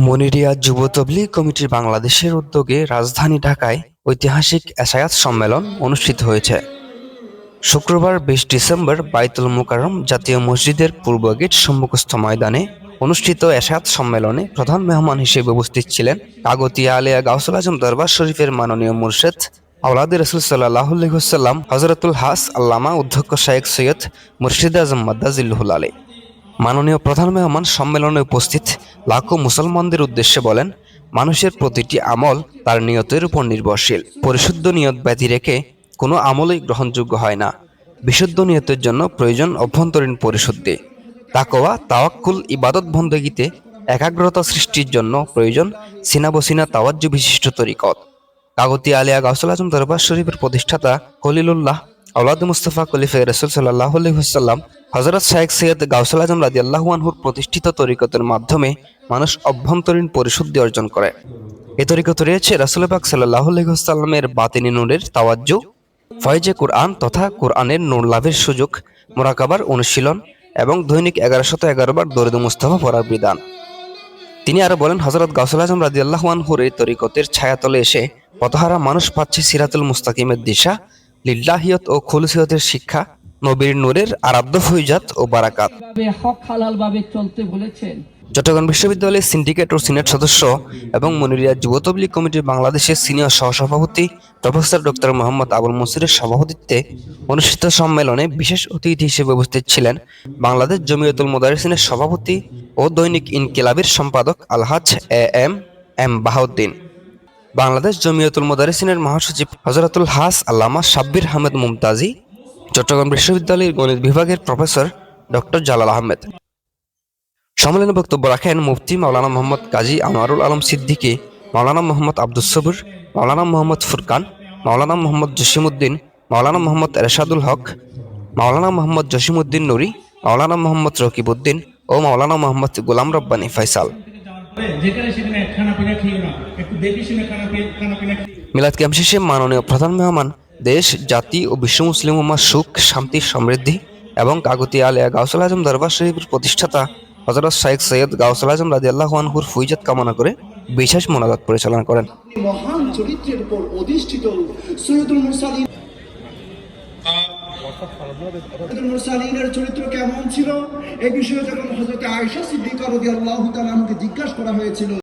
মনিরিয়া যুব তবলিগ কমিটির বাংলাদেশের উদ্যোগে রাজধানী ঢাকায় ঐতিহাসিক এসায়াত সম্মেলন অনুষ্ঠিত হয়েছে। শুক্রবার বিশ ডিসেম্বর বাইতুল মোকাররম জাতীয় মসজিদের পূর্ব গেট সম্মুখস্থ ময়দানে অনুষ্ঠিত এসায়াত সম্মেলনে প্রধান মেহমান হিসেবে উপস্থিত ছিলেন কাগতিয়া আলিয়া গাউসুল আজম দরবার শরীফের মাননীয় মুর্শেদ আওলাদ রসুল সাল্লাহুসাল্লাম হজরতুল হাস আল্লামা অধ্যক্ষ শায়েক সৈয়দ মুর্শিদ আজম মাদ্দাজিল্লুহুল আলী মাননীয় প্রধান মেহমান সম্মেলনে উপস্থিত লাখো মুসলমানদের উদ্দেশ্যে বলেন, মানুষের প্রতিটি আমল তার নিয়তের উপর নির্ভরশীল। পরিশুদ্ধ নিয়ত ব্যতি রেখে কোনো আমলই গ্রহণযোগ্য হয় না। বিশুদ্ধ নিয়তের জন্য প্রয়োজন অভ্যন্তরীণ পরিশুদ্ধি। তাকোয়া তাওয়াক্কুল, ইবাদত বন্দগীতে একাগ্রতা সৃষ্টির জন্য প্রয়োজন সিনাবসিনা তাওয়াজ্জু বিশিষ্ট তরিকত। কাগতি আলিয়া গাউসুল আজম দরবার শরীফের প্রতিষ্ঠাতা খলিলুল্লাহ আউলাদ মুস্তফা কলিফে রসুল সাল্লাহ আলহিহাল্লাম হজরত শাহেক সৈয়দ গাউসুল আজম রাজি আল্লাহুয়ানহুর প্রতিষ্ঠিত তরিকতের মাধ্যমে মানুষ অভ্যন্তরীণ পরিশুদ্ধি অর্জন করে। এ তরিকত রয়েছে রাসুল পাক সাল্লাহ আলহিহাল্লামের বাতিনি নূরের তাওয়াজ্জু, ফয়েজে কোরআন তথা কোরআনের নূর লাভের সুযোগ, মোরাকাবার অনুশীলন এবং দৈনিক এগারোশত এগারো বার দরিদ মুস্তফা পড়ার বিধান। তিনি আরও বলেন হজরত গাউসুল আজম রাজি আল্লাহানহুর এই তরিকতের ছায়াতলে এসে পথহারা মানুষ পাচ্ছে সিরাতুল মুস্তাকিমের দিশা লিল্লাহিয়ত ও খুলসিয়তের শিক্ষা নবীর নূরের আরাধ্য ফৈজাত ও বারাকাত। হক চলতে বলেছেন? চট্টগ্রাম বিশ্ববিদ্যালয়ের সিন্ডিকেট ও সিনেট সদস্য এবং মনিরিয়া যুব তবলিগ কমিটির বাংলাদেশের সিনিয়র সহসভাপতি প্রফেসর ডক্টর মোহাম্মদ আবুল মসিরের সভাপতিত্বে অনুষ্ঠিত সম্মেলনে বিশেষ অতিথি হিসেবে উপস্থিত ছিলেন বাংলাদেশ জমিয়তুল মোদারিসিনের সভাপতি ও দৈনিক ইনকিলাবের সম্পাদক Alhaj A M M Bahauddin. Bangladesh Jamiatul মোদারিসিনের মহাসচিব হজরতুল হাস আল্লামা সাব্বির আহমেদ মুমতাজি, চট্টগ্রাম বিশ্ববিদ্যালয়ের গণিত বিভাগের প্রফেসর ডক্টর জালাল আহমেদ। সম্মেলনে বক্তব্য রাখেন মুফতি মাওলানা মোহাম্মদ কাজী আনোয়ারুল আলম সিদ্দিকী, মাওলানা মোহাম্মদ আব্দুস সবুর, মাওলানা মোহাম্মদ ফুরকান, মাওলানা মোহাম্মদ জসিমউদ্দিন, মাওলানা মোহাম্মদ এরশাদুল হক, মাওলানা মোহাম্মদ জসিমউদ্দিন নুরি, মাওলানা মোহাম্মদ রকিবউদ্দিন ও মাওলানা মোহাম্মদ গোলাম রব্বানী ফয়সাল। যেখানে সেখানে খানা পিনা খেয়ে না একটু দেখে শুনে খানা খানা পিনা মিলাদ ক্যাম্প শেষে মাননীয় প্রধান মেহমান দেশ জাতি ও বিশ্ব মুসলিম উম্মার সুখ শান্তি সমৃদ্ধি এবং কাগতি আলিয়া গাউসুল আজম দরবার শরীফের প্রতিষ্ঠাতা হজরত শাইখ সৈয়দ গাউসুল আজম রাজি আল্লাহ আনহুর ফুইজাত কামনা করে বিশেষ মোনাজাত পরিচালনা করেন। মহান চরিত্রের উপর অধিষ্ঠিত সৈয়দুল সৈয়দুল চরিত্র কেমন ছিল? এই বিষয়ে যখন হজরত আয়েশা সিদ্দিকা রাদিয়াল্লাহু তাআলা আমাকে জিজ্ঞাসা করা হয়েছিল